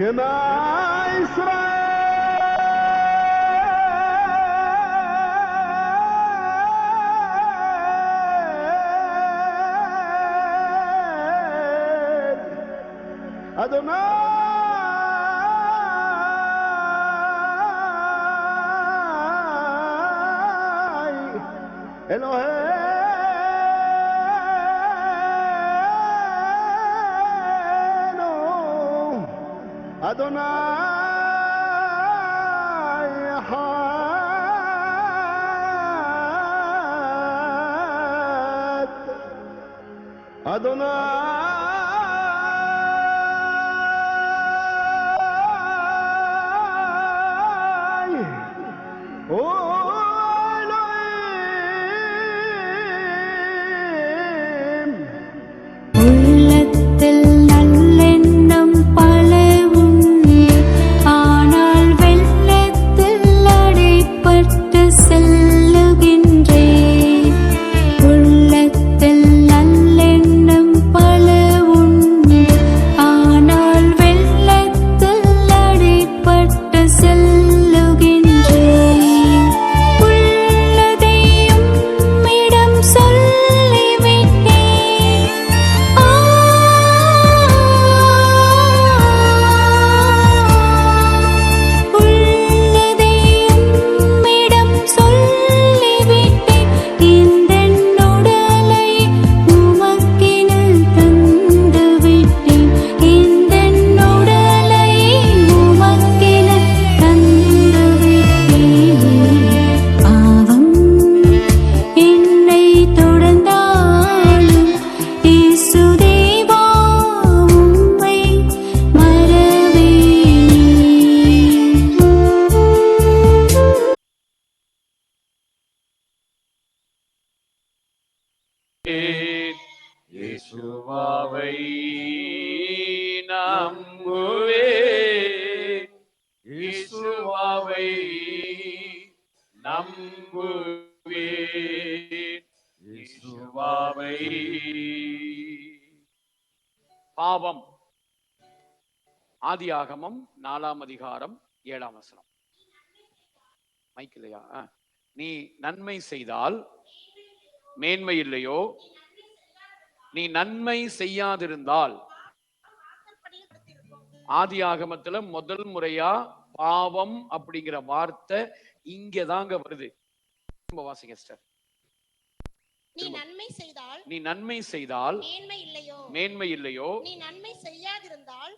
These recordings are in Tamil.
שמע ישראל אדוני אלוהינו Adonai Had. Adonai. ஆதியாகமம் நாலாம் அதிகாரம் ஏழாம் வசனம். மைக் இல்லையா. நீ நன்மை செய்தால் மேன்மை இல்லையோ? நீ நன்மை செய்யாதிருந்தால். ஆதி ஆகமத்துல முதல் முறையா பாவம் அப்படிங்கிற வார்த்தை இங்க தாங்க வருது. திரும்ப வாசிங்க சிஸ்டர். நீ நன்மை செய்தால் நீ நன்மை செய்தால் மேன்மை இல்லையோ? மேன்மை இல்லையோ? நீ நன்மை செய்யாதிருந்தால்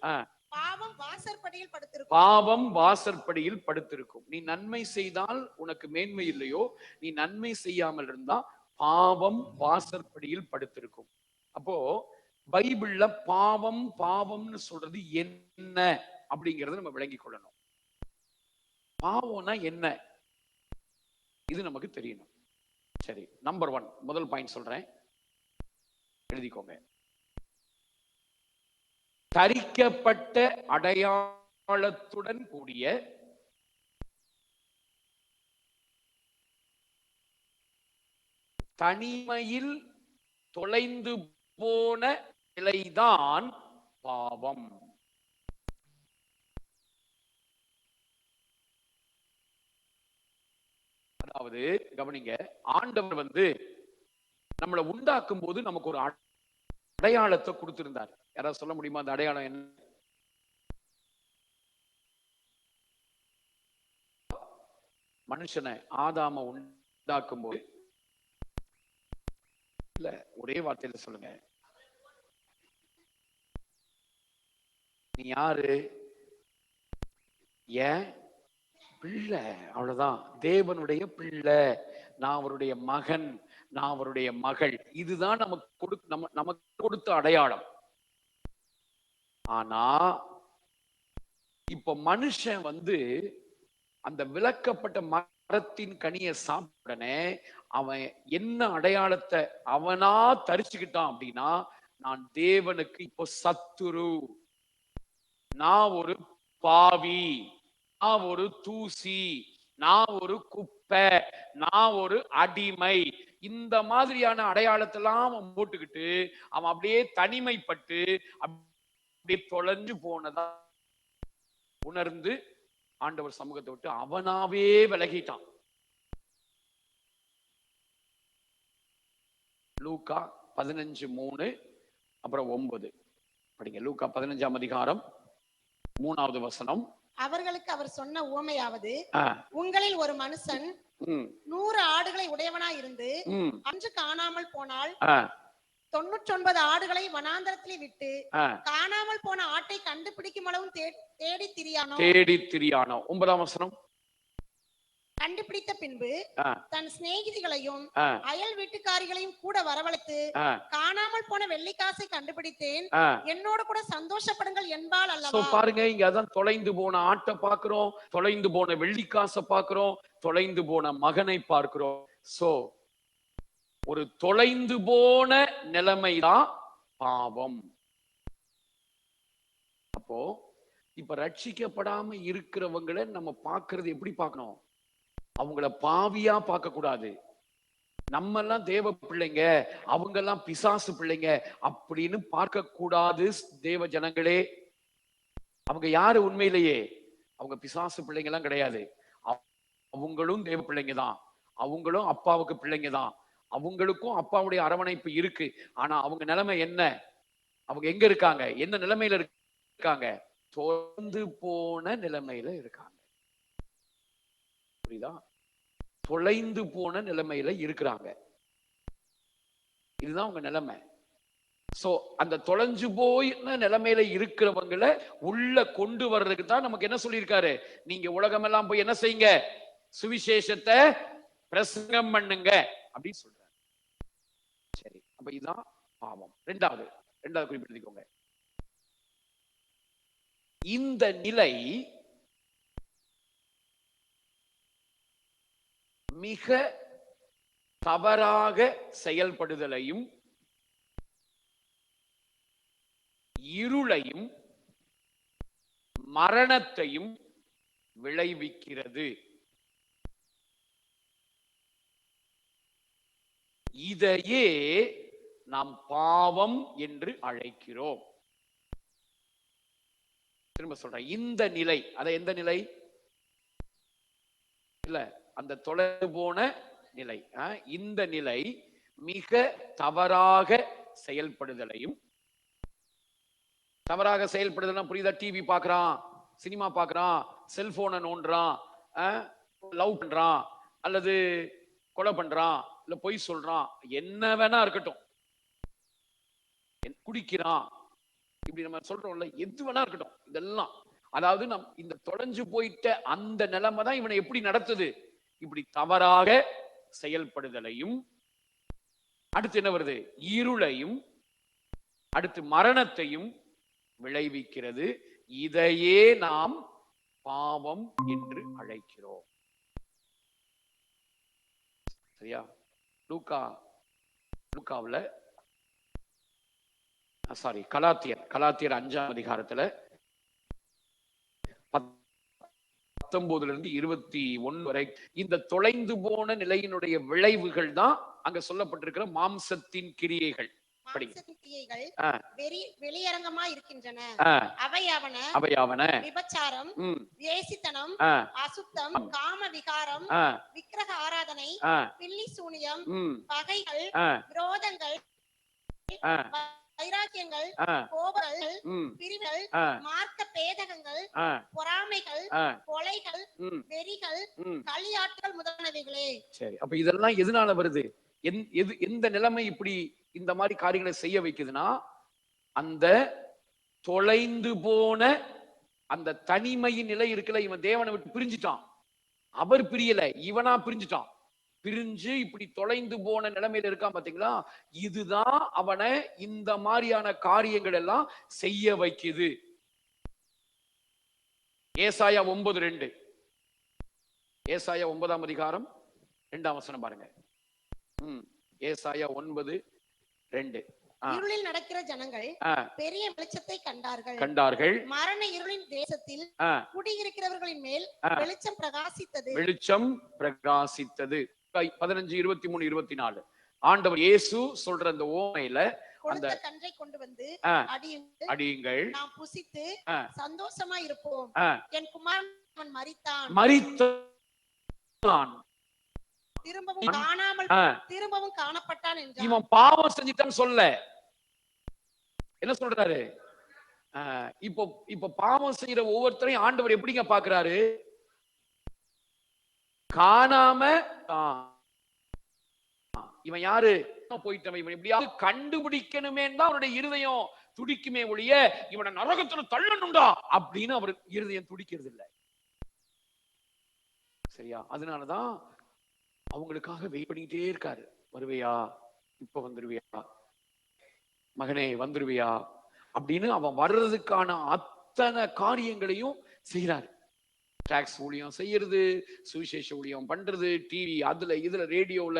பாவம் வாசற்படியில் படுத்திருக்கும். பாவம் வாசற்படியில் படுத்திருக்கும். நீ நன்மை செய்தால் உனக்கு மேன்மை இல்லையோ நீ நன்மை செய்யாமல் இருந்தா பாவம் வாசற்படியில் படுத்திருக்கும். அப்போ பைபிள்ல பாவம் பாவம்னு சொல்றது என்ன அப்படிங்கறத நம்ம விளங்கிக் கொள்ளணும். பாவம்னா என்ன? இது நமக்கு தெரியணும். சரி நம்பர் ஒன் முதல் பாயிண்ட் சொல்றேன். எழுதிக்கோங்க. தரிக்கப்பட்ட அடையாளத்துடன் கூடிய தனிமையில் தொலைந்து போன நிலைதான் பாவம். அதாவது கவனிங்க ஆண்டவர் வந்து நம்மளை உண்டாக்கும் போது நமக்கு ஒரு அடையாளத்தை கொடுத்திருந்தார். யாராவது சொல்ல முடியுமா? அந்த அடையாளம் என்ன? மனுஷனை ஆதாம உண்டாக்கும் போது இல்ல ஒரே வார்த்தையில சொல்லுங்க. நீ யாரு? ஏன்? பிள்ளை அவ்வளவுதான். தேவனுடைய பிள்ளை நான் அவருடைய மகன் நான் அவருடைய மகள். இதுதான் நமக்கு கொடு நம்ம நமக்கு கொடுத்த அடையாளம். ஆனா இப்ப மனுஷன் வந்து அந்த விளக்கப்பட்ட மரத்தின் கனியை சாப்பிடனே அவன் என்ன அடையாளத்தை அவனா தரிச்சுக்கிட்டான் அப்படின்னா நான் தேவனுக்கு இப்போ சத்துரு. நான் ஒரு பாவி. நான் ஒரு தூசி. நான் ஒரு குப்பை. நான் ஒரு அடிமை. இந்த மாதிரியான அடையாளத்தெல்லாம் அவன் போட்டுக்கிட்டு அவன் அப்படியே தனிமைப்பட்டு அப்படியே தொலைஞ்சு போனதா? உணர்ந்து ஆண்டவர் சமூகத்தை விட்டு அவனாவே விலகிட்டான். லூக்கா பதினஞ்சு மூணு அப்புறம் ஒன்பது. படிங்க லூக்கா பதினஞ்சாம் அதிகாரம் மூணாவது வசனம். அவர்களுக்கு அவர் சொன்ன உவமையாவது ஆ, உங்களில் ஒரு மனுஷன் நூறு ஆடுகளை உடையவனாய் இருந்து அன்று காணாமல் போனால் தொண்ணூற்றொன்பது ஆடுகளை வனாந்தரத்திலே விட்டு. காணாமல் போன ஆட்டை கண்டுபிடிக்கும் அளவும் தேடி திரியானோ? தேடி திரியானோ? ஒன்பதாம் வசனம். கண்டுபிடித்த பின்பு. தன் சிநேகிதிகளையும் அயல் வீட்டுக்காரிகளையும் கூட வரவழைத்து காணாமல் போன வெள்ளிக்காசை கண்டுபிடித்தேன். என்னோட கூட சந்தோஷப்படுங்கள் என்பால் அல்லவா? பாருங்க இங்க அதான் தொலைந்து போன ஆட்டை பாக்குறோம் தொலைந்து போன வெள்ளிக்காசை பாக்குறோம் தொலைந்து போன மகனை பார்க்கிறோம். சோ ஒரு தொலைந்து போன நிலைமைதான் பாவம். அப்போ இப்ப ரட்சிக்கப்படாம இருக்கிறவங்களை நம்ம பாக்குறது எப்படி பார்க்கணும்? அவங்கள பாவியா பார்க்க கூடாது நம்ம எல்லாம் தேவ பிள்ளைங்க அவங்க எல்லாம் பிசாசு பிள்ளைங்க அப்படின்னு பார்க்க கூடாது தேவ ஜனங்களே. அவங்க யாரு உண்மையிலேயே? அவங்க பிசாசு பிள்ளைங்க எல்லாம் கிடையாது அவங்களும் தேவ பிள்ளைங்க தான். அவங்களும் அப்பாவுக்கு பிள்ளைங்க தான். அவங்களுக்கும் அப்பாவுடைய அரவணைப்பு இருக்கு. ஆனா அவங்க நிலைமை என்ன? அவங்க எங்க இருக்காங்க? என்ன நிலைமையில இருக்காங்க? தொலைந்து போன நிலைமையில இருக்காங்க. புரியுதா? தொலைந்து போன நிலைமையில இருக்கிறாங்க. இதுதான் உங்க நிலைமை. சோ அந்த தொலைஞ்சு போயின நிலைமையில இருக்கிறவங்கள உள்ள கொண்டு வர்றதுக்கு தான் நமக்கு என்ன சொல்லியிருக்காரு? நீங்க உலகமெல்லாம் போய் என்ன செய்யுங்க? சுவிசேஷத்தை பிரசங்கம் பண்ணுங்க. அப்படின்னு சொல்றாரு. சரி. அப்ப இதுதான் பாவம். ரெண்டாவது ரெண்டாவது குறிப்பிடுத்திக்கோங்க. இந்த நிலை மிக தவறாக செயல்படுதலையும் இருளையும் மரணத்தையும் விளைவிக்கிறது. இதையே நாம் பாவம் என்று அழைக்கிறோம். திரும்ப சொல்றேன் இந்த நிலை அத எந்த நிலை? இல்ல அந்த தொலைந்து போன நிலை ஆ, இந்த நிலை மிக தவறாக செயல்படுதலையும் தவறாக செயல்படுதல் புரியுதா? டிவி பாக்குறான் சினிமா பார்க்கறான் செல்போனை நோண்டுறான் லவ் பண்றான் அல்லது கொலை பண்றான் இல்ல பொய் சொல்றான் என்ன வேணா இருக்கட்டும். குடிக்கிறான். இப்படி நம்ம சொல்றோம்ல எது வேணா இருக்கட்டும் இதெல்லாம். அதாவது நம் இந்த தொலைஞ்சு போயிட்ட அந்த நிலைமை தான் இவனை எப்படி நடத்துது? இப்படி தவறாக செயல்படுதலையும் அடுத்து என்ன வருது? இருளையும் அடுத்து மரணத்தையும் விளைவிக்கிறது. இதையே நாம் பாவம் என்று அழைக்கிறோம். சரியா? லூக்கா லூக்காவில் சாரி கலாத்தியர் கலாத்தியர் அஞ்சாம் அதிகாரத்துல பத்தொன்பதுல இருந்து இருபத்தி ஒன்னு வரை இந்த தொலைந்து போன நிலையினுடைய விளைவுகள் தான் அங்க சொல்லப்பட்டிருக்கிற மாம்சத்தின் கிரியைகள். வெளியரங்கமா இருக்கின்றன. அவையாவன அவையாவன விபச்சாரம் வேசித்தனம் அசுத்தம் காம விகாரம் விக்கிரக ஆராதனை பில்லி சூனியம் பகைகள் விரோதங்கள் வைராக்கியங்கள் கோபங்கள் பிரிவுகள் மார்க்க பேதகங்கள் பொறாமைகள் கொலைகள் வெறிகள். களியாட்டுகள் முதலானவைகளே. சரி அப்ப இதெல்லாம் எதனால வருது? எது எந்த நிலைமை இப்படி இந்த மாதிரி காரியங்களை செய்ய வைக்குதுன்னா அந்த தொலைந்து போன அந்த தனிமையின் நிலை இருக்குல்ல இவன் தேவனை விட்டு பிரிஞ்சிட்டான். அவர் பிரியல இவனா பிரிஞ்சிட்டான். பிரிஞ்சு இப்படி தொலைந்து போன நிலைமையில இருக்கான் பாத்தீங்களா? இதுதான் அவனை இந்த மாதிரியான காரியங்கள் எல்லாம் செய்ய வைக்குது. ஏசாயா ஒன்பது ரெண்டு. ஏசாயா ஒன்பதாம் அதிகாரம் ரெண்டாம் வசனம் பாருங்க. ஏசாயா ஒன்பது ரெண்டு. இருளில் நடக்கிற ஜனங்கள் பெரிய வெளிச்சத்தை கண்டார்கள். கண்டார்கள். மரண இருளின் தேசத்தில் குடியிருக்கிறவர்களின் மேல். வெளிச்சம் பிரகாசித்தது. வெளிச்சம் பிரகாசித்தது. பதினஞ்சு இருபத்தி மூணு இருபத்தி நாலு. ஆண்டவர் இயேசு சொல்ற அந்த ஓமையில கொழுத்த கன்றை கொண்டு வந்து. அடியுங்கள். அடியுங்கள். நாம் புசித்து. சந்தோஷமா இருப்போம். என் குமாரன் அவன் மரித்தான் மரித்தான் திரும்பவும் காணாமல் ஆ. திரும்பவும் காணப்பட்டான் இவன் பாவம் செஞ்சுட்டான்னு சொல்ல. என்ன சொல்றாரு? இப்போ இப்போ பாவம் செய்யற ஒவ்வொருத்தரையும் ஆண்டவர் எப்படிங்க பாக்குறாரு? காணாம இவன் யாரு? போயிட்டவன். இவன் எப்படியாவது கண்டுபிடிக்கணுமே தான் அவனுடைய இருதயம் துடிக்குமே ஒழிய இவனை நரகத்துல தள்ளணும்டா அப்படின்னு அவர் இருதயம் துடிக்கிறது இல்ல சரியா? அதனாலதான் அவங்களுக்காக வெயிட் பண்ணிக்கிட்டே இருக்காரு. வருவியா? இப்ப வந்துருவியா? மகனே வந்துருவியா? அப்படின்னு அவன் வர்றதுக்கான அத்தனை காரியங்களையும் செய்யறாரு டாக்ஸ் ஊழியம் செய்யறது சுவிசேஷ ஊழியம் பண்றது டிவி அதுல இதுல ரேடியோல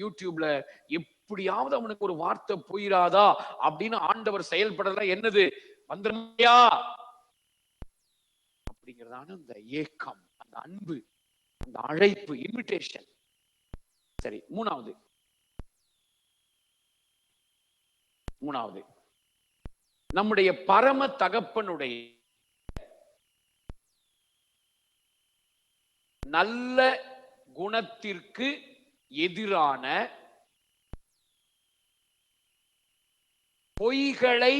யூடியூப்ல எப்படியாவது அவனுக்கு ஒரு வார்த்தை போயிடாதா அப்படின்னு ஆண்டவர் செயல்படல என்னது? வந்துருமையா அப்படிங்கிறதான அந்த ஏக்கம் அந்த அன்பு அந்த அழைப்பு இன்விடேஷன் சரி மூணாவது. மூணாவது. நம்முடைய பரம தகப்பனுடைய நல்ல குணத்திற்கு எதிரான பொய்களை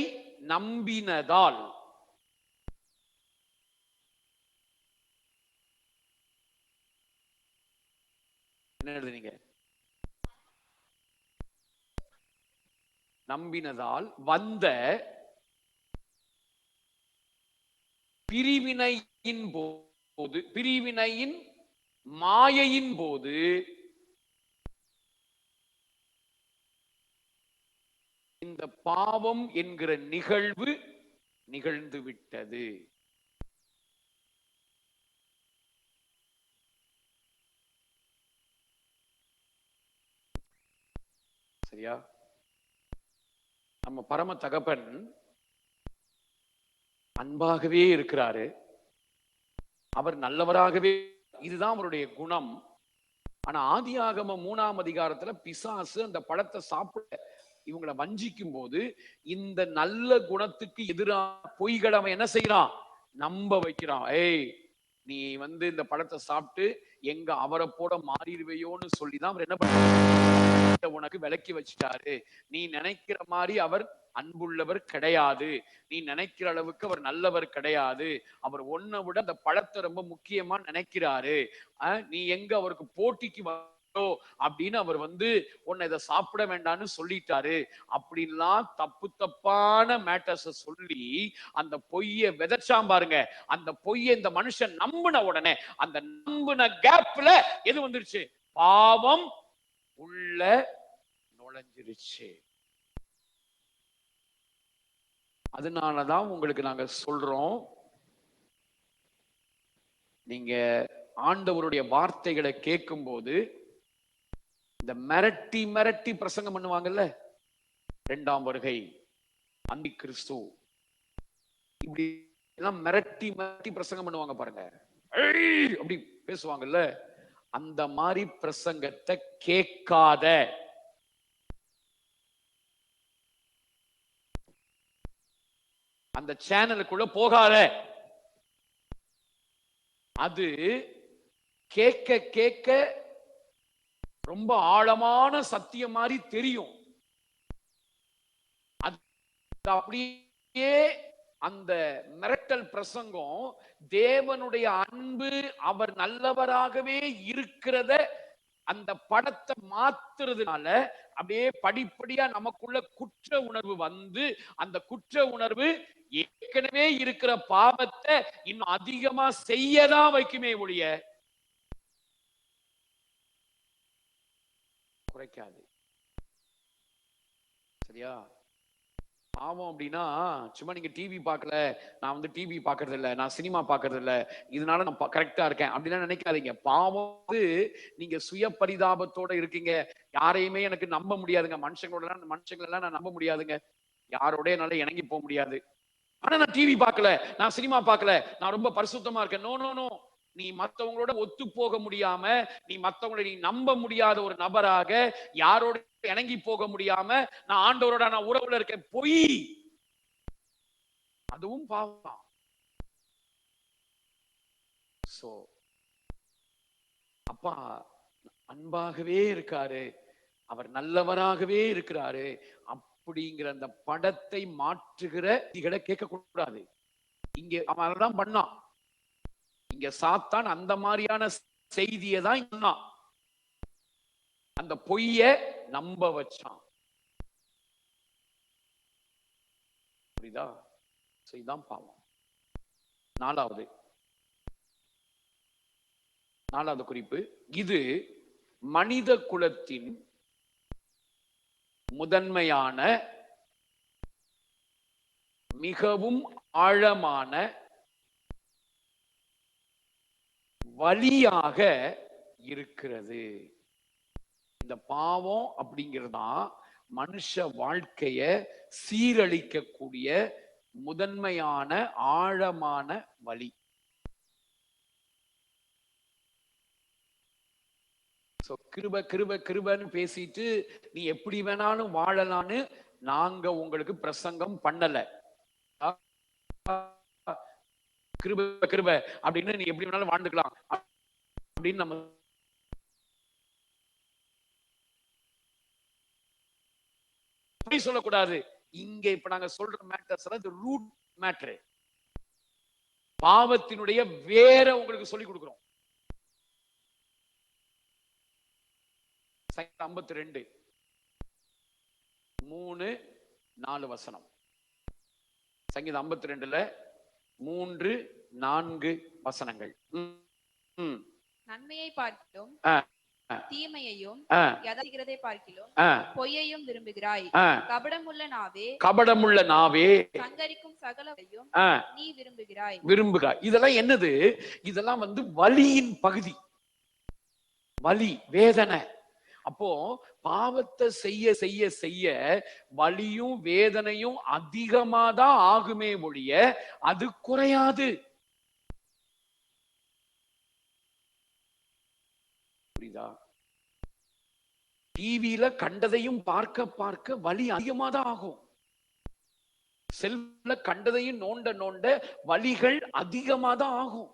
நம்பினதால் என்ன எழுதுனீங்க? நம்பினதால் வந்த பிரிவினையின் போது பிரிவினையின் மாயையின் போது இந்த பாவம் என்கிற நிகழ்வு நிகழ்ந்து விட்டது. சரியா? நம்ம பரம தகப்பன் அன்பாகவே இருக்கிறாரு. அவர் நல்லவராகவே இதுதான் அவருடைய குணம். ஆனா ஆதியாகம மூணாம் அதிகாரத்துல பிசாசு அந்த பழத்தை சாப்பிட இவங்களை வஞ்சிக்கும் போது இந்த நல்ல குணத்துக்கு எதிராக பொய்களை அவன் என்ன செய்யறான்? நம்ப வைக்கிறான். ஏய் நீ வந்து இந்த பழத்தை சாப்பிட்டு எங்க அவரை போட மாறிடுவையோன்னு சொல்லிதான் அவர் என்ன பண்ண உனக்கு விலக்கி வச்சிட்டாரு. நீ நினைக்கிற மாதிரி அவர் அன்புள்ளவர் கிடையாது. நீ நினைக்கிற அளவுக்கு அவர் நல்லவர் கிடையாது. அவர் ஒன்ன விட அந்த பழத்தை ரொம்ப முக்கியமா நினைக்கிறாரு. நீ எங்க அவருக்கு போட்டிக்கு வரோ அப்படின்னு அவர் வந்து உன்னை இதை சாப்பிட வேண்டாம்னு சொல்லிட்டாரு. அப்படின்லாம் தப்பு தப்பான மேட்டர்ஸ சொல்லி அந்த பொய்ய விதைச்சாம் பாருங்க. அந்த பொய்ய இந்த மனுஷன் நம்பின உடனே அந்த நம்பின கேப்ல எது வந்துருச்சு? பாவம் உள்ள நுழைஞ்சிருச்சு. அதனாலதான் உங்களுக்கு நாங்க சொல்றோம். நீங்க ஆண்டவருடைய வார்த்தைகளை கேட்கும்போது இந்த மிரட்டி மிரட்டி பிரசங்கம் பண்ணுவாங்கல்ல? ரெண்டாம் வருகை அந்தி கிறிஸ்து. இப்படி எல்லாம் மிரட்டி மிரட்டி பிரசங்கம் பண்ணுவாங்க பாருங்க. அப்படி பேசுவாங்கல்ல? அந்த மாதிரி பிரசங்கத்தை கேட்காத. அந்த சேனலுக்குள்ள போகாத. அது கேட்க கேட்க ரொம்ப ஆழமான சத்தியம் மாதிரி தெரியும். அது அப்படியே அந்த மிரட்டல் பிரசங்கம் தேவனுடைய அன்பு அவர் நல்லவராகவே இருக்கிறத அந்த படத்தை மாத்துறதுனால அப்படியே படிப்படியா நமக்குள்ள குற்ற உணர்வு வந்து அந்த குற்ற உணர்வு ஏற்கனவே இருக்கிற பாவத்தை இன்னும் அதிகமா செய்யதான் வைக்குமே ஒழிய குறைக்காது. சரியா? பாவம் அப்படின்னா சும்மா நீங்க டிவி பார்க்கல நான் வந்து டிவி பார்க்கறது இல்ல நான் சினிமா பார்க்கறது இல்ல இதனால நான் கரெக்டா இருக்கேன் அப்படிலாம் நினைக்காதீங்க. பாவம் வந்து நீங்க சுய பரிதாபத்தோட இருக்கீங்க. யாரையுமே எனக்கு நம்ப முடியாதுங்க. மனுஷங்களோட எல்லாம் மனுஷங்கள எல்லாம் நான் நம்ப முடியாதுங்க. யாரோட என்னால இணங்கி போக முடியாது. ஆனா நான் டிவி பார்க்கல நான் சினிமா பார்க்கல நான் ரொம்ப பரிசுத்தமா இருக்கேன். நோ நோ நோ நீ மத்தவங்களோட ஒத்து போக முடியாம நீ மத்தவங்களை நீ நம்ப முடியாத ஒரு நபராக யாரோட இணங்கி போக முடியாம நான் ஆண்டவரோட நான் உறவுல இருக்கேன் பொய். அதுவும் பாவம். சோ அப்பா அன்பாகவே இருக்காரு. அவர் நல்லவராகவே இருக்கிறாரு. அப்படிங்கிற அந்த படத்தை மாற்றுகிற கேட்க கூடாது இங்க அவன் அதான் பண்ணான். இங்க சாத்தான் அந்த மாதிரியான செய்தியை தான் சொன்னான் அந்த பொய்ய நம்ப வச்சான். புரியுதா? So பாவம். நாலாவது. நாலாவது குறிப்பு. இது மனித குலத்தின் முதன்மையான மிகவும் ஆழமான வழியாக இருக்கிறது. இந்த பாவம் அப்படிங்கிறதுதான் மனுஷ வாழ்க்கைய சீரழிக்கக்கூடிய முதன்மையான ஆழமான வழி. சோ கிருப கிருப கிருபன்னு பேசிட்டு நீ எப்படி வேணாலும் வாழலான்னு நாங்க உங்களுக்கு பிரசங்கம் பண்ணல. கிருப கிருப அப்படின்னு நீ எப்படி வேணாலும் வாழ்ந்துக்கலாம். அப்படின்னு நம்ம சொல்லக்கூடாது. இங்க இப்ப நாங்க சொல்ற மேட்டர்ஸ் ரூட் மேட்ரு பாவத்தினுடைய வேற உங்களுக்கு சொல்லி கொடுக்கிறோம். ஐம்பத்தி ரெண்டு மூணு நாலு வசனம். சங்கீதம் ஐம்பத்தி ரெண்டுல மூன்று நான்கு வசனங்கள். நன்மையை பார்க்கிலும். தீமையையும் ஆ, யதாசிக்கிறதை பார்க்கிலும் பொய்யையும் விரும்புகிறாய். கபடமுள்ள நாவே கபடமுள்ள நாவே. சங்கரிக்கும் சகலவையும் ஆ, நீ விரும்புகிறாய். விரும்புகிறார் இதெல்லாம் என்னது? இதெல்லாம் வந்து வலியின் பகுதி. வலி வேதனை. அப்போ பாவத்தை செய்ய செய்ய செய்ய வலியும் வேதனையும் அதிகமா தான் ஆகுமே ஒழிய அது குறையாது. புரியுதா? டிவியில கண்டதையும் பார்க்க பார்க்க வலி அதிகமா தான் ஆகும். செல்ல கண்டதையும் நோண்ட நோண்ட வலிகள் அதிகமா தான் ஆகும்.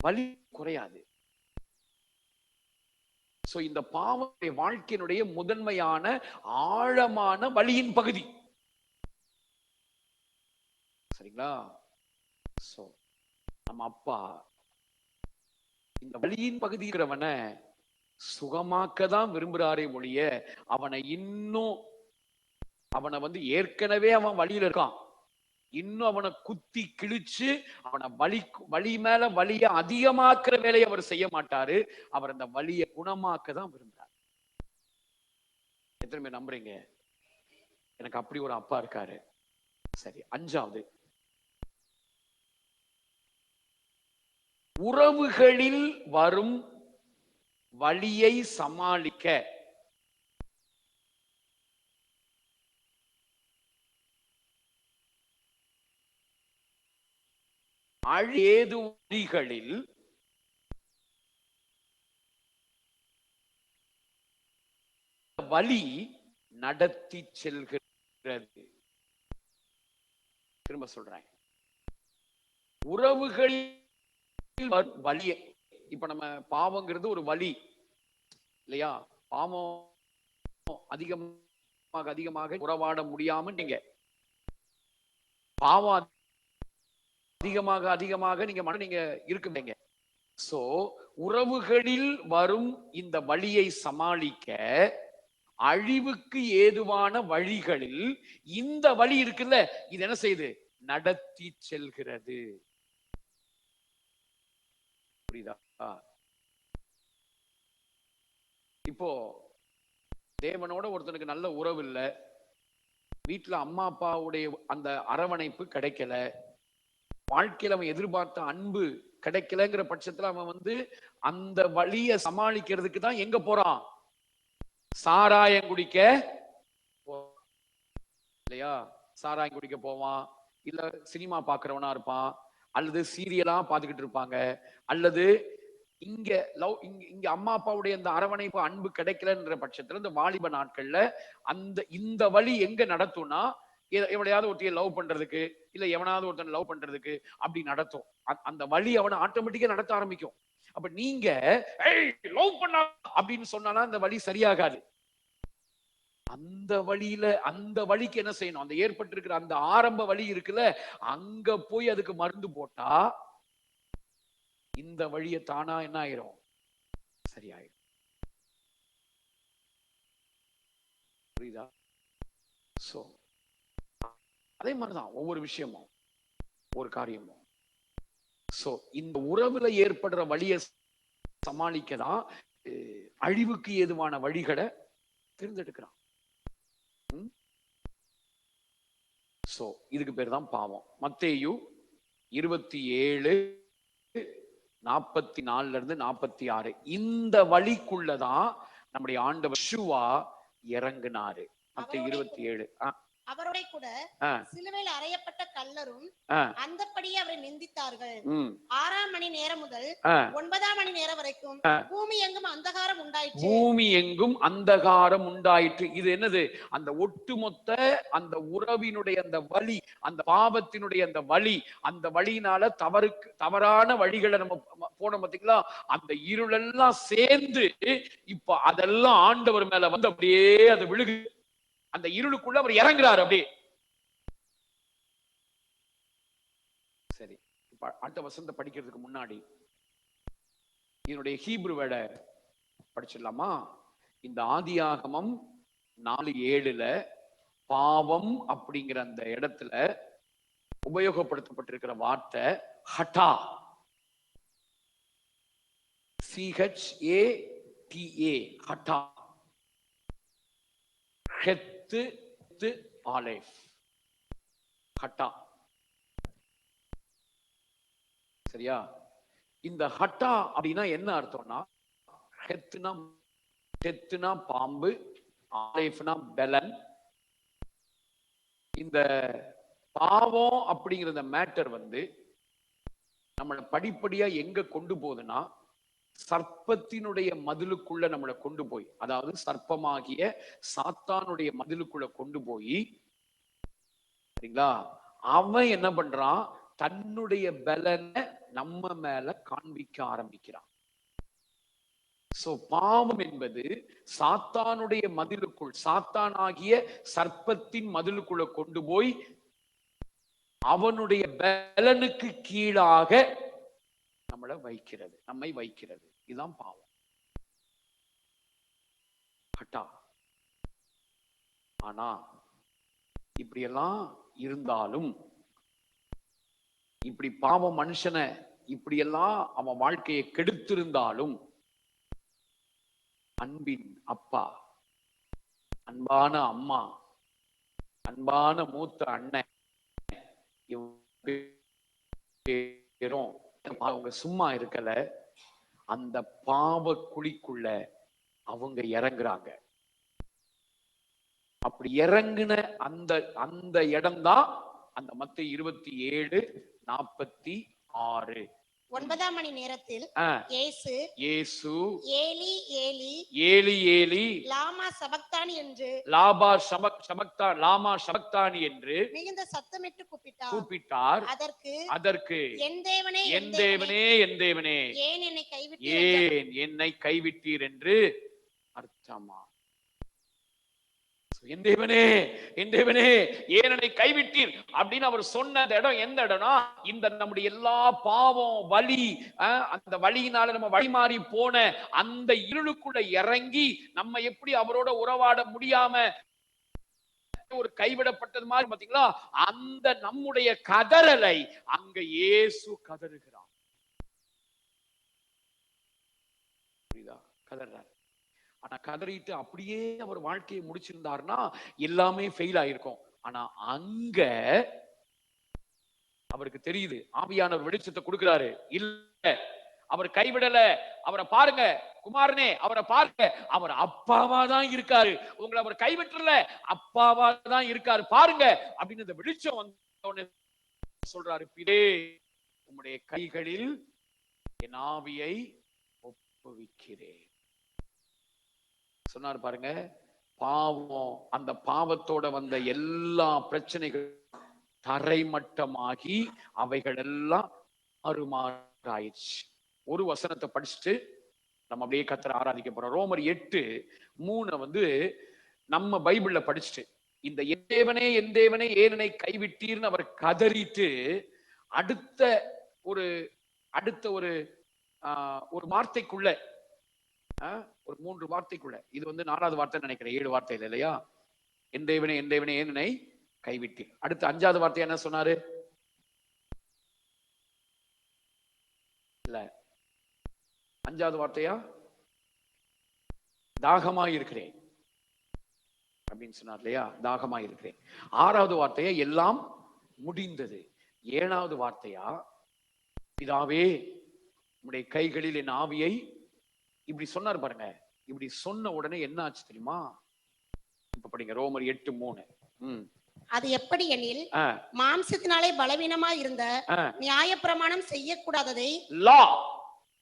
வலி குறையாது. சோ இந்த பாவ வாழ்க்கையினுடைய முதன்மையான ஆழமான வழியின் பகுதி. சரிங்களா? சோ நம்ம அப்பா இந்த வழியின் பகுதி இருக்கிறவனை சுகமாக்க தான் விரும்புறாரே ஒழிய அவனை இன்னும் அவனை வந்து ஏற்கனவே அவன் வழியில இருக்கான். இன்னும் அவனை குத்தி கிழிச்சு அவனை வலி வலி மேல வலிய அதிகமாக்குற வேலையை அவர் செய்ய மாட்டாரு. அவர் அந்த வலியை குணமாக்க தான் விரும்புறாரு. எத்தனை பேர் நம்புறீங்க? எனக்கு அப்படி ஒரு அப்பா இருக்காரு. சரி அஞ்சாவது. உறவுகளில் வரும் வழியை சமாளிக்க அழேது வழிகளில் வழி நடத்தி செல்கிறது. திரும்ப சொல்றேன். உறவுகளில் வரும் இப்ப நம்ம பாவங்கிறது ஒரு வழி இல்லையா? பாவம் அதிகமாக அதிகமாக உறவாட முடியாம நீங்க பாவம் அதிகமாக அதிகமாக நீங்க மன நீங்க இருக்குங்க சோ உறவுகளில் வரும் இந்த வழியை சமாளிக்க அழிவுக்கு ஏதுவான வழிகளில் இந்த வழி இருக்குல்ல இது என்ன செய்யுது? நடத்தி செல்கிறது. புரியுதா? இப்போ தேவனோட ஒருத்தனுக்கு நல்ல உறவு இல்ல. வீட்டுல அம்மா அப்பாவுடைய அந்த அரவணைப்பு கிடைக்கல. வாழ்க்கையில அவன் எதிர்பார்த்த அன்பு கிடைக்கலங்கிற பட்சத்துல அவன் வந்து அந்த வழிய சமாளிக்கிறதுக்கு தான் எங்க போறான்? சாராயம் குடிக்க இல்லையா? சாராயம் குடிக்க போவான். இல்ல சினிமா பாக்குறவனா இருப்பான். அல்லது சீரியலா பார்த்துக்கிட்டு இருப்பாங்க. அல்லது இங்க லவ் இங்க இங்க அம்மா அப்பாவுடைய அந்த அரவணைப்பு அன்பு கிடைக்கலன்ற பட்சத்துல இந்த வாலிப நாட்கள்ல அந்த இந்த வழி எங்க நடத்தும்னா எவனையாவது ஒருத்தையும் லவ் பண்றதுக்கு இல்ல எவனாவது ஒருத்தன் லவ் பண்றதுக்கு அப்படி நடத்தும். அந்த வழி அவனை ஆட்டோமேட்டிக்கா நடத்த ஆரம்பிக்கும். அப்ப நீங்க லவ் பண்ணா அப்படின்னு சொன்னானா அந்த வழி சரியாகாது. அந்த வழியில அந்த வழிக்கு என்ன செய்யணும்? அந்த ஏற்பட்டிருக்கிற அந்த ஆரம்ப வழி இருக்குல்ல அங்க போய் அதுக்கு மருந்து போட்டா இந்த வழியை தானா என்ன ஆயிரும்? சரியாயிரும். புரியுதா? அதே மாதிரிதான் ஒவ்வொரு விஷயமும் ஒரு காரியமும். சோ இந்த உறவுல ஏற்படுற வழியை சமாளிக்க தான் அழிவுக்கு ஏதுவான வழிகளை தேர்ந்தெடுக்கிறான். சோ இதுக்கு பேர் தான் பாவம். மத்தேயு இருபத்தி ஏழு நாற்பத்தி நாலுல இருந்து நாற்பத்தி ஆறு இந்த வழிக்குள்ளதான் நம்முடைய ஆண்டவர் ஷுவா இறங்குனாரு. மத்த இருபத்தி ஏழு அவரோட கூட. சிலுவையில் அறையப்பட்ட கல்லரும் ஆ. அந்தப்படியே அவரை நிந்தித்தார்கள் ஆறாம் மணி நேரம் முதல். ஒன்பதாம் மணி நேரம் வரைக்கும். பூமி எங்கும் அந்தகாரம் உண்டாயிற்று பூமி எங்கும் அந்தகாரம் உண்டாயிற்று இது என்னது அந்த ஒட்டுமொத்த அந்த உறவினுடைய அந்த வழி அந்த பாவத்தினுடைய அந்த வழி அந்த வழியினால தவறுக்கு தவறான வழிகளை நம்ம போனோம் பாத்தீங்களா அந்த இருளெல்லாம் சேர்ந்து இப்ப அதெல்லாம் ஆண்டவர் மேல வந்து அப்படியே அது விழுகு அந்த இருளுக்குள்ள அவர் இறங்குறாரு அப்படியே. சரி அடுத்த வசந்த படிக்கிறதுக்கு முன்னாடி என்னுடைய ஹீப்ரு வேட படிச்சிடலாமா? இந்த ஆதியாகமம் நாலு ஏழுல பாவம் அப்படிங்கிற அந்த இடத்துல உபயோகப்படுத்தப்பட்டிருக்கிற வார்த்தை Hatta. C H A T A Hatta. ஹெத் ஆலேஃப். ஹட்டா. சரியா? இந்த ஹட்டா அப்படின்னா என்ன அர்த்தம்னா ஹெத்துனா டெத்துனா பாம்பு ஆலைஃப்னா பெலன். இந்த பாவம் அப்படிங்கிற மேட்டர் வந்து நம்மளை படிப்படியா எங்க கொண்டு போகுதுன்னா சர்ப்பத்தினுடைய மதிலுக்குள்ள நம்மளை கொண்டு போய் அதாவது சர்ப்பமாகிய சாத்தானுடைய மதிலுக்குள்ள கொண்டு போய் சரிங்களா? அவன் என்ன பண்றான்? தன்னுடைய பலனை நம்ம மேல காண்பிக்க ஆரம்பிக்கிறான். சோ பாவம் என்பது சாத்தானுடைய மதிலுக்குள் சாத்தானாகிய சர்ப்பத்தின் மதிலுக்குள்ள கொண்டு போய் அவனுடைய பலனுக்கு கீழாக நம்மளை வைக்கிறது நம்மை வைக்கிறது. இதுதான் பாவம். கட்டா ஆனா இப்படியெல்லாம் இருந்தாலும் இப்படி பாவம் மனுஷனை இப்படியெல்லாம் அவன் வாழ்க்கையை கெடுத்திருந்தாலும் அன்பின் அப்பா அன்பான அம்மா அன்பான மூத்த அண்ணன் பேரும் அவங்க சும்மா இருக்கல. அந்த பாவ குழிக்குள்ள அவங்க இறங்குறாங்க. அப்படி இறங்குன அந்த அந்த இடம்தான் அந்த மத்த இருபத்தி ஏழு நாற்பத்தி ஆறு. ஒன்பதாம் மணி நேரத்தில் இயேசு இயேசு ஏலி ஏலி ஏலி ஏலி லாமா சபக்தானி என்று லாபா சமக் சமக்தா லாமா சமக்தானி என்று மிகுந்த சத்தமிட்டு கூப்பிட்டார். கூப்பிட்டார். அதற்கு அதற்கு என் தேவனே என் தேவனே என் தேவனே. ஏன் என்னை கைவிட்டீர். ஏன் என்னை கைவிட்டீர் என்று அர்த்தமா? என் தேவனே என் தேவனே ஏன் என்னை கைவிட்டீர்? அப்படின்னு அவர் சொன்ன இடம் எந்த இடம்னா இந்த நம்முடைய எல்லா பாவம் வலி அஹ், அந்த வழியினால நம்ம வழி மாறி போன அந்த இருளுக்குள்ள இறங்கி நம்ம எப்படி அவரோட உறவாட முடியாம ஒரு கைவிடப்பட்டது மாதிரி பாத்தீங்களா அந்த நம்முடைய கதறலை அங்க இயேசு கதறுகிறார். புரியுதா? கதறார். ஆனா கதறிட்டு அப்படியே அவர் வாழ்க்கையை முடிச்சிருந்தாருன்னா எல்லாமே ஃபெயில் ஆயிருக்கும். ஆனா அங்க அவருக்கு தெரியுது ஆவியானவர் வெளிச்சத்தை கொடுக்கிறாரு. இல்ல அவர் கைவிடல. அவரை பாருங்க குமாரனே அவரை பாருங்க. அவர் அப்பாவா தான் இருக்காரு. உங்களை அவர் கைவிட்டல அப்பாவா தான் இருக்காரு. பாருங்க அப்படின்னு இந்த வெளிச்சம் வந்த சொல்றாரு பிதே உம்முடைய கைகளில் என் ஆவியை ஒப்புவிக்கிறேன். சொன்னார் பாருங்க பாவம் அந்த பாவத்தோட வந்த எல்லா பிரச்சனைகள் தரைமட்டமாகி அவைகள் எல்லாம் மறுமாறாயிடுச்சு ஒரு வசனத்தை படிச்சுட்டு நம்ம அப்படியே கத்திர ஆராதிக்க போறோம். ரோமர் எட்டு மூணை வந்து நம்ம பைபிள்ல படிச்சுட்டு இந்த என் தேவனே என் தேவனே ஏனனை கைவிட்டீர்னு அவர் கதறிட்டு அடுத்த ஒரு அடுத்த ஒரு ஆஹ், ஒரு வார்த்தைக்குள்ள ஒரு மூன்று வார்த்தைக்குள்ள. இது வந்து நாலாவது வார்த்தை நினைக்கிறேன். ஏழு வார்த்தை இல்லை இல்லையா? என் இவனை என் இவனை ஏனனை கைவிட்டீர்? அடுத்து அஞ்சாவது வார்த்தை என்ன சொன்னாரு? இல்ல. அஞ்சாவது வார்த்தையா? தாகமா இருக்கிறேன். அப்படின்னு சொன்னார் இல்லையா? தாகமா இருக்கிறேன். ஆறாவது வார்த்தையா? எல்லாம் முடிந்தது. ஏழாவது வார்த்தையா? பிதாவே உடைய கைகளில் என் ஆவியை இப்படி சொன்னார் பாருங்க. இப்படி சொன்ன உடனே என்ன ஆச்சு தெரியுமா? இப்ப படிங்க ரோமர் எட்டு மூணு. அது எப்படி எனில் மாம்சத்தினாலே பலவீனமாய் இருந்த ஆ. நியாயப்பிரமாணம் செய்யக்கூடாததை லா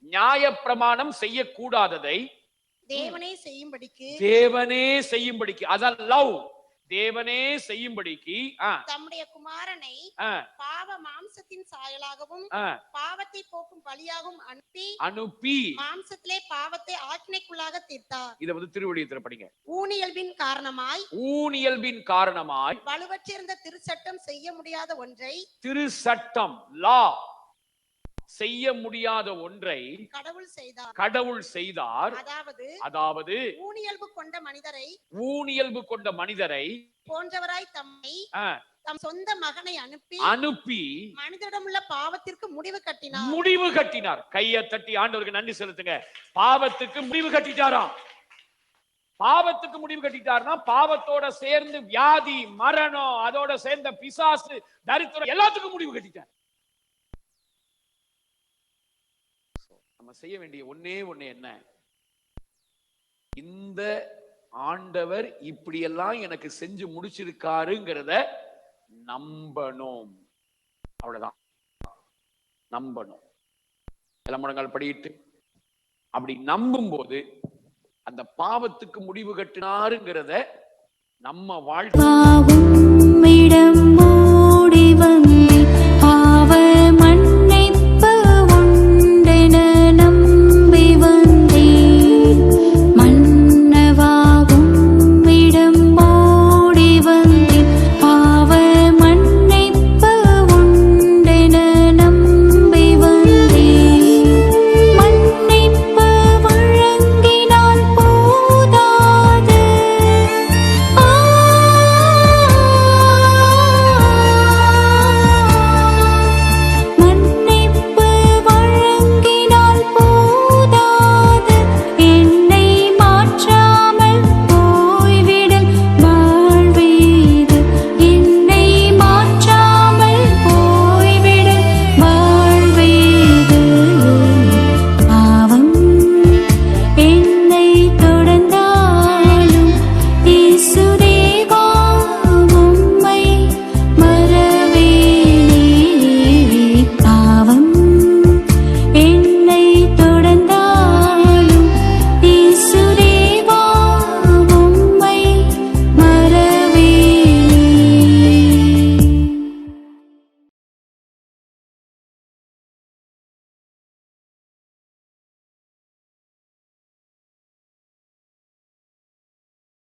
நியாயப்பிரமாணம் செய்யக்கூடாததை தேவனே செய்யும்படிக்கு தேவனே செய்யும்படிக்கு அதான் லவ். தேவனே செய்யும்படிக்கு தம்முடைய குமாரனை பாவ மாம்சத்தின் சாயலாகவும் பாவத்தை போக்கும் பலியாகவும் அனுப்பி அனுப்பி. மாம்சத்திலே பாவத்தை ஆக்கினைக்குள்ளாக தீர்த்தார். இத வந்து திருவடியத்துல படிங்க. ஊனியல்பின் காரணமாய் ஊனியல்பின் காரணமாய் வலுவற்றிருந்த திருச்சட்டம் செய்ய முடியாத ஒன்றை திரு சட்டம் லா செய்ய முடியாத ஒன்றை கடவுள் செய்தார். கடவுள் செய்தார். அதாவது அதாவது ஊனியல்பு கொண்ட மனிதரை ஊனியல்பு கொண்ட மனிதரை போன்றவராய் தம்மை தம் சொந்த மகனை அனுப்பி அனுப்பி மனிதரிடமுள்ள பாவத்திற்கு முடிவு கட்டினார். முடிவு கட்டினார். கையை தட்டி ஆண்டவருக்கு நன்றி செலுத்துங்க. பாவத்துக்கு முடிவு கட்டிட்டாராம் பாவத்துக்கு முடிவு கட்டிட்டாருன்னா பாவத்தோட சேர்ந்து வியாதி மரணம் அதோட சேர்ந்த பிசாசு தரித்திரம் எல்லாத்துக்கும் முடிவு கட்டிட்டார். நம்ம செய்ய வேண்டிய ஒண்ணே ஒண்ணு என்ன? இந்த ஆண்டவர் இப்படியெல்லாம் எனக்கு செஞ்சு முடிச்சிருக்காருங்கிறத நம்பணும். அவ்வளவுதான். நம்பணும். இளமுடங்கள் படியிட்டு அப்படி நம்பும் போது அந்த பாவத்துக்கு முடிவு கட்டினாருங்கிறத நம்ம வாழ்க்கை.